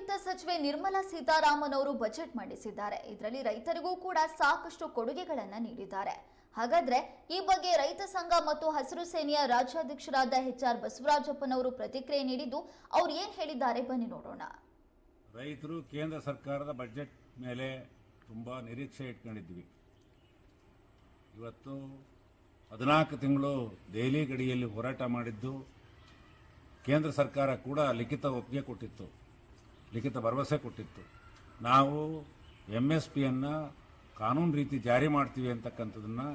ವಿತ್ತ ಸಚಿವೆ ನಿರ್ಮಲಾ ಸೀತಾರಾಮನ್ ಅವರು ಬಜೆಟ್ ಮಂಡಿಸಿದ್ದಾರೆ. ಇದರಲ್ಲಿ ರೈತರಿಗೂ ಕೂಡ ಸಾಕಷ್ಟು ಕೊಡುಗೆಗಳನ್ನು ನೀಡಿದ್ದಾರೆ. ಹಾಗಾದ್ರೆ ಈ ಬಗ್ಗೆ ರೈತ ಸಂಘ ಮತ್ತು ಹಸಿರು ಸೇನೆಯ ರಾಜ್ಯಾಧ್ಯಕ್ಷರಾದ ಎಚ್ ಆರ್ ಬಸವರಾಜಪ್ಪನವರು ಪ್ರತಿಕ್ರಿಯೆ ನೀಡಿದ್ದು ಅವ್ರು ಏನ್ ಹೇಳಿದ್ದಾರೆ ಬನ್ನಿ ನೋಡೋಣ. ರೈತರು ಕೇಂದ್ರ ಸರ್ಕಾರದ ಬಜೆಟ್ ಮೇಲೆ ತುಂಬಾ ನಿರೀಕ್ಷೆ ಇಟ್ಕೊಂಡಿದ್ವಿ ಇವತ್ತು ಹದಿನಾಲ್ಕು ತಿಂಗಳು ದೆಹಲಿ ಗಡಿಯಲ್ಲಿ ಹೋರಾಟ ಮಾಡಿದ್ದು ಕೇಂದ್ರ ಸರ್ಕಾರ ಕೂಡ ಲಿಖಿತ ಒಪ್ಪಿಗೆ ಕೊಟ್ಟಿತ್ತು. ಲಿಖಿತ ಭರವಸೆ ಕೊಟ್ಟಿತ್ತು. ನಾವು ಎಂ ಎಸ್ ಪಿಯನ್ನು ಕಾನೂನು ರೀತಿ ಜಾರಿ ಮಾಡ್ತೀವಿ ಅಂತಕ್ಕಂಥದ್ದನ್ನು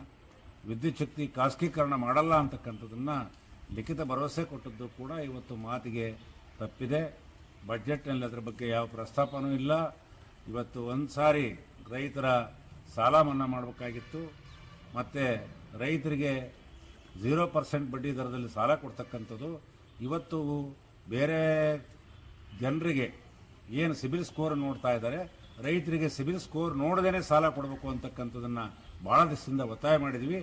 ವಿದ್ಯುತ್ ಶಕ್ತಿ ಖಾಸಗೀಕರಣ ಮಾಡಲ್ಲ ಅಂತಕ್ಕಂಥದ್ದನ್ನು ಲಿಖಿತ ಭರವಸೆ ಕೊಟ್ಟದ್ದು ಕೂಡ ಇವತ್ತು ಮಾತಿಗೆ ತಪ್ಪಿದೆ. ಬಜೆಟ್ನಲ್ಲಿ ಅದರ ಬಗ್ಗೆ ಯಾವ ಪ್ರಸ್ತಾಪನೂ ಇಲ್ಲ. ಇವತ್ತು ಒಂದು ಸಾರಿ ರೈತರ ಸಾಲ ಮನ್ನಾ ಮಾಡಬೇಕಾಗಿತ್ತು. ಮತ್ತು ರೈತರಿಗೆ ಝೀರೋ ಪರ್ಸೆಂಟ್ ಬಡ್ಡಿ ದರದಲ್ಲಿ ಸಾಲ ಕೊಡ್ತಕ್ಕಂಥದ್ದು, ಇವತ್ತು ಬೇರೆ ಜನರಿಗೆ ಏನು ಸಿಬಿಲ್ ಸ್ಕೋರ್ ನೋಡ್ತಾ ಇದ್ದಾರೆ, ರೈತರಿಗೆ ಸಿಬಿಲ್ ಸ್ಕೋರ್ ನೋಡದೇ ಸಾಲ ಕೊಡಬೇಕು ಅಂತಕ್ಕಂಥದ್ದನ್ನು ಭಾಳ ದಿವಸದಿಂದ ಒತ್ತಾಯ ಮಾಡಿದ್ವಿ.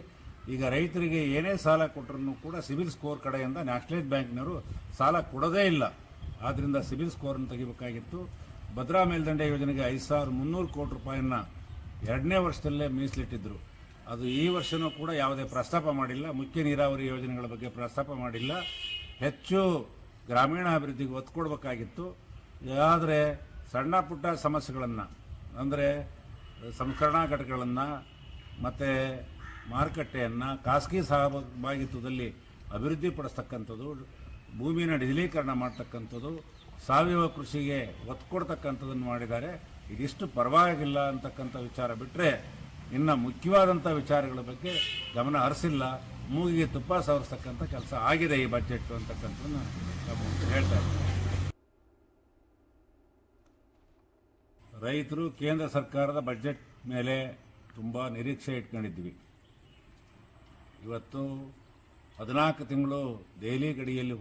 ಈಗ ರೈತರಿಗೆ ಏನೇ ಸಾಲ ಕೊಟ್ಟರೂ ಕೂಡ ಸಿಬಿಲ್ ಸ್ಕೋರ್ ಕಡೆಯಿಂದ ನ್ಯಾಷನಲೈಸ್ ಬ್ಯಾಂಕ್ನವರು ಸಾಲ ಕೊಡೋದೇ ಇಲ್ಲ. ಆದ್ದರಿಂದ ಸಿಬಿಲ್ ಸ್ಕೋರನ್ನು ತೆಗಿಬೇಕಾಗಿತ್ತು. ಭದ್ರಾ ಮೇಲ್ದಂಡೆ ಯೋಜನೆಗೆ ಐದು ಸಾವಿರ ಮುನ್ನೂರು ಕೋಟಿ ರೂಪಾಯಿಯನ್ನು ಎರಡನೇ ವರ್ಷದಲ್ಲೇ ಮೀಸಲಿಟ್ಟಿದ್ದರು ಅದು ಈ ವರ್ಷನೂ ಕೂಡ ಯಾವುದೇ ಪ್ರಸ್ತಾಪ ಮಾಡಿಲ್ಲ. ಮುಖ್ಯ ನೀರಾವರಿ ಯೋಜನೆಗಳ ಬಗ್ಗೆ ಪ್ರಸ್ತಾಪ ಮಾಡಿಲ್ಲ. ಹೆಚ್ಚು ಗ್ರಾಮೀಣಾಭಿವೃದ್ಧಿಗೆ ಒತ್ತು ಕೊಡಬೇಕಾಗಿತ್ತು. ಆದರೆ ಸಣ್ಣ ಪುಟ್ಟ ಸಮಸ್ಯೆಗಳನ್ನು, ಅಂದರೆ ಸಂಸ್ಕರಣಾ ಘಟಕಗಳನ್ನು, ಮತ್ತು ಮಾರುಕಟ್ಟೆಯನ್ನು ಖಾಸಗಿ ಸಹಭಾಗಿತ್ವದಲ್ಲಿ ಅಭಿವೃದ್ಧಿಪಡಿಸ್ತಕ್ಕಂಥದ್ದು ಭೂಮಿನ ಡಿಜಿಲೀಕರಣ ಮಾಡ್ತಕ್ಕಂಥದ್ದು, ಸಾವಯವ ಕೃಷಿಗೆ ಒತ್ತು ಕೊಡ್ತಕ್ಕಂಥದ್ದನ್ನು ಮಾಡಿದ್ದಾರೆ. ಇದಿಷ್ಟು ಪರವಾಗಿಲ್ಲ ಅಂತಕ್ಕಂಥ ವಿಚಾರ ಬಿಟ್ಟರೆ ಇನ್ನು ಮುಖ್ಯವಾದಂಥ ವಿಚಾರಗಳ ಬಗ್ಗೆ ಗಮನ ಹರಿಸಿಲ್ಲ. ಮೂಗಿಗೆ ತುಪ್ಪ ಸವರಿಸ್ತಕ್ಕಂಥ ಕೆಲಸ ಆಗಿದೆ ಈ ಬಜೆಟ್ ಅಂತಕ್ಕಂಥದ್ದನ್ನು ನಾನು ಹೇಳ್ತಾ ಇದ್ದೀವಿ. ರೈತರು ಕೇಂದ್ರ ಸರ್ಕಾರದ ಬಜೆಟ್ ಮೇಲೆ ತುಂಬ ನಿರೀಕ್ಷೆ ಇಟ್ಕೊಂಡಿದ್ವಿ ಇವತ್ತು ಹದಿನಾಲ್ಕು ತಿಂಗಳು ದೆಹಲಿ ಗಡಿಯಲ್ಲಿ